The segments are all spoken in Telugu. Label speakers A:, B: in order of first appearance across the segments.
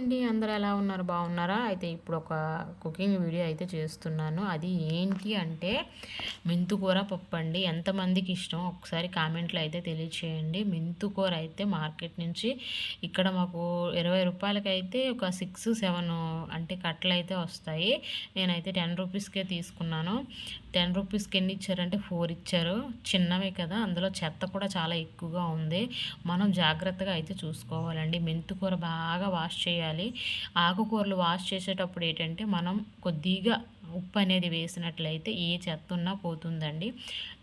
A: అండి? అందరూ ఎలా ఉన్నారు? బాగున్నారా? అయితే ఇప్పుడు ఒక కుకింగ్ వీడియో అయితే చేస్తున్నాను. అది ఏంటి అంటే మెంతుకూర పప్పు అండి. ఎంతమందికి ఇష్టం? ఒకసారి కామెంట్లో అయితే తెలియచేయండి. మెంతుకూర అయితే మార్కెట్ నుంచి ఇక్కడ మాకు ఇరవై రూపాయలకైతే ఒక సిక్స్ సెవెన్ అంటే కట్టలు అయితే వస్తాయి. నేనైతే టెన్ రూపీస్కే తీసుకున్నాను. టెన్ రూపీస్కి ఎన్ని ఇచ్చారంటే ఫోర్ ఇచ్చారు. చిన్నవే కదా అందులో చెత్త కూడా చాలా ఎక్కువగా ఉంది. మనం జాగ్రత్తగా అయితే చూసుకోవాలండి. మెంతుకూర బాగా వాష్ చేయాలి. ఆకుకూరలు వాష్ చేసేటప్పుడు ఏంటంటే మనం కొద్దిగా ఉప్పు అనేది వేసినట్లయితే ఏ చెత్త ఉన్నా పోతుందండి.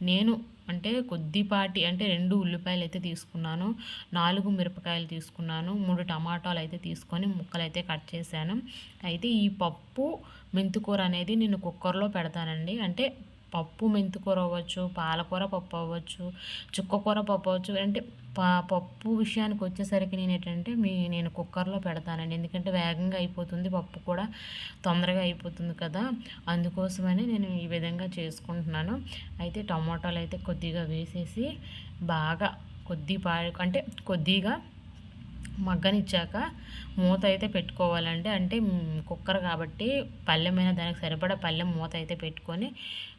A: నేను అంటే కొద్దిపాటి అంటే రెండు ఉల్లిపాయలు అయితే తీసుకున్నాను నాలుగు మిరపకాయలు తీసుకున్నాను మూడు టమాటాలు అయితే తీసుకొని ముక్కలు అయితే కట్ చేశాను. అయితే ఈ పప్పు మెంతుకూర అనేది నేను కుక్కర్లో పెడతానండి. అంటే పప్పు మెంతికూర అవ్వచ్చు పాలకూర పప్పు అవ్వచ్చు చుక్కకూర పప్పు అవ్వచ్చు. అంటే పప్పు విషయానికి వచ్చేసరికి నేను ఏంటంటే మీ నేను కుక్కర్లో పెడతానండి. ఎందుకంటే వేగంగా అయిపోతుంది పప్పు కూడా తొందరగా అయిపోతుంది కదా. అందుకోసమని నేను ఈ విధంగా చేసుకుంటున్నాను. అయితే టమాటాలు అయితే కొద్దిగా వేసేసి బాగా కొద్దిపా అంటే కొద్దిగా మగ్గనిచ్చాక మూత అయితే పెట్టుకోవాలండి. అంటే కుక్కర్ కాబట్టి పల్లెమైన దానికి సరిపడా పళ్ళెం మూత అయితే పెట్టుకొని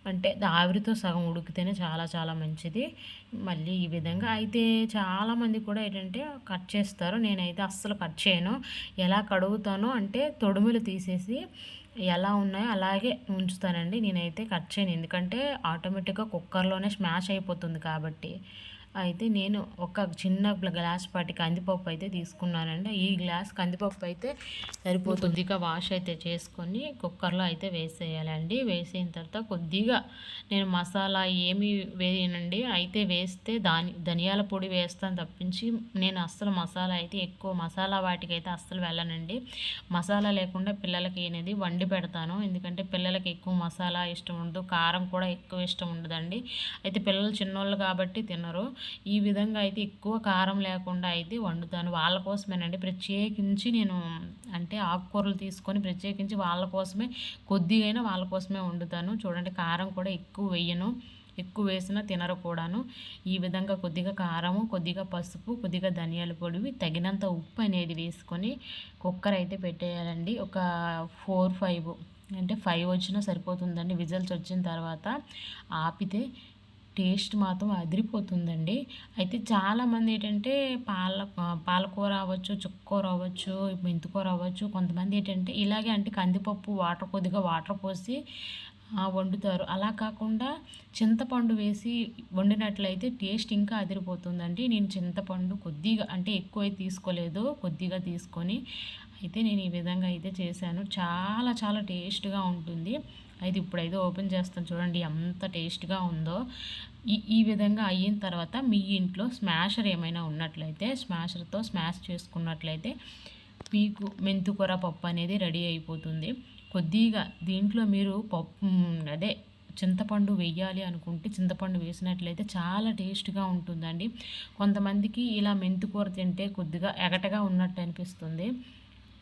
A: అంటే ఆవిరితో సగం ఉడికితేనే చాలా చాలా మంచిది. మళ్ళీ ఈ విధంగా అయితే చాలామంది కూడా ఏంటంటే కట్ చేస్తారు. నేనైతే అస్సలు కట్ చేయను. ఎలా కడుగుతానో అంటే తొడుములు తీసేసి ఎలా ఉన్నాయో అలాగే ఉంచుతానండి. నేనైతే కట్ చేయను. ఎందుకంటే ఆటోమేటిక్గా కుక్కర్లోనే స్మాష్ అయిపోతుంది కాబట్టి. అయితే నేను ఒక చిన్న గ్లాస్ పాటి కందిపప్పు అయితే తీసుకున్నానండి. ఈ గ్లాస్ కందిపప్పు అయితే సరిపోతుంది. కొద్దిగా వాష్ అయితే చేసుకొని కుక్కర్లో అయితే వేసేయాలండి. వేసిన తర్వాత కొద్దిగా నేను మసాలా ఏమి వేయనండి. అయితే వేస్తే దాని ధనియాల పొడి వేస్తాను తప్పించి నేను అస్సలు మసాలా అయితే ఎక్కువ మసాలా వాటికి అయితే అస్సలు వెళ్ళనండి. మసాలా లేకుండా పిల్లలకి అనేది వండి పెడతాను. ఎందుకంటే పిల్లలకి ఎక్కువ మసాలా ఇష్టం ఉండదు. కారం కూడా ఎక్కువ ఇష్టం ఉండదండి. అయితే పిల్లలు చిన్నోళ్ళు కాబట్టి తినరు. ఈ విధంగా అయితే ఎక్కువ కారం లేకుండా అయితే వండుతాను. వాళ్ళ కోసమేనండి. ప్రత్యేకించి నేను అంటే ఆకుకూరలు తీసుకొని ప్రత్యేకించి వాళ్ళ కోసమే కొద్దిగైనా వాళ్ళ కోసమే వండుతాను. చూడండి కారం కూడా ఎక్కువ వేయను. ఎక్కువ వేసినా తినరు కూడాను. ఈ విధంగా కొద్దిగా కారము కొద్దిగా పసుపు కొద్దిగా ధనియాల పొడివి తగినంత ఉప్పు అనేది వేసుకొని కుక్కర్ అయితే పెట్టేయాలండి. ఒక ఫోర్ ఫైవ్ అంటే ఫైవ్ వచ్చినా సరిపోతుందండి. విజల్స్ వచ్చిన తర్వాత ఆపితే టేస్ట్ మాత్రం అదిరిపోతుందండి. అయితే చాలామంది ఏంటంటే పాల పాలకూర అవ్వచ్చు చుక్కకూర అవ్వచ్చు మెంతికూర అవ్వచ్చు కొంతమంది ఏంటంటే ఇలాగే అంటే కందిపప్పు వాటర్ కొద్దిగా వాటర్ పోసి వండుతారు. అలా కాకుండా చింతపండు వేసి వండినట్లయితే టేస్ట్ ఇంకా అదిరిపోతుందండి. నేను చింతపండు కొద్దిగా అంటే ఎక్కువ తీసుకోలేదు కొద్దిగా తీసుకొని అయితే నేను ఈ విధంగా అయితే చేశాను. చాలా చాలా టేస్ట్గా ఉంటుంది. అయితే ఇప్పుడైతే ఓపెన్ చేస్తాను చూడండి ఎంత టేస్ట్గా ఉందో. ఈ ఈ విధంగా అయిన తర్వాత మీ ఇంట్లో స్మాషర్ ఏమైనా ఉన్నట్లయితే స్మాషర్తో స్మాష్ చేసుకున్నట్లయితే మీకు మెంతుకూర పప్పు అనేది రెడీ అయిపోతుంది. కొద్దిగా దీంట్లో మీరు పప్పు అదే చింతపండు వేయాలి అనుకుంటే చింతపండు వేసినట్లయితే చాలా టేస్ట్గా ఉంటుందండి. కొంతమందికి ఇలా మెంతికూర తింటే కొద్దిగా ఎగటగా ఉన్నట్టు అనిపిస్తుంది.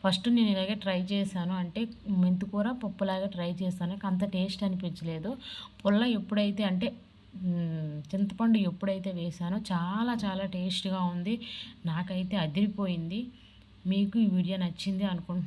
A: ఫస్ట్ నేను ఇలాగే ట్రై చేశాను. అంటే మెంతికూర పప్పులాగా ట్రై చేశాను. అంత టేస్ట్ అనిపించలేదు. పుల్ల ఎప్పుడైతే అంటే చింతపండు ఎప్పుడైతే వేసానో చాలా చాలా టేస్ట్గా ఉంది. నాకైతే అదిరిపోయింది. మీకు ఈ వీడియో నచ్చింది అనుకుంటున్నాను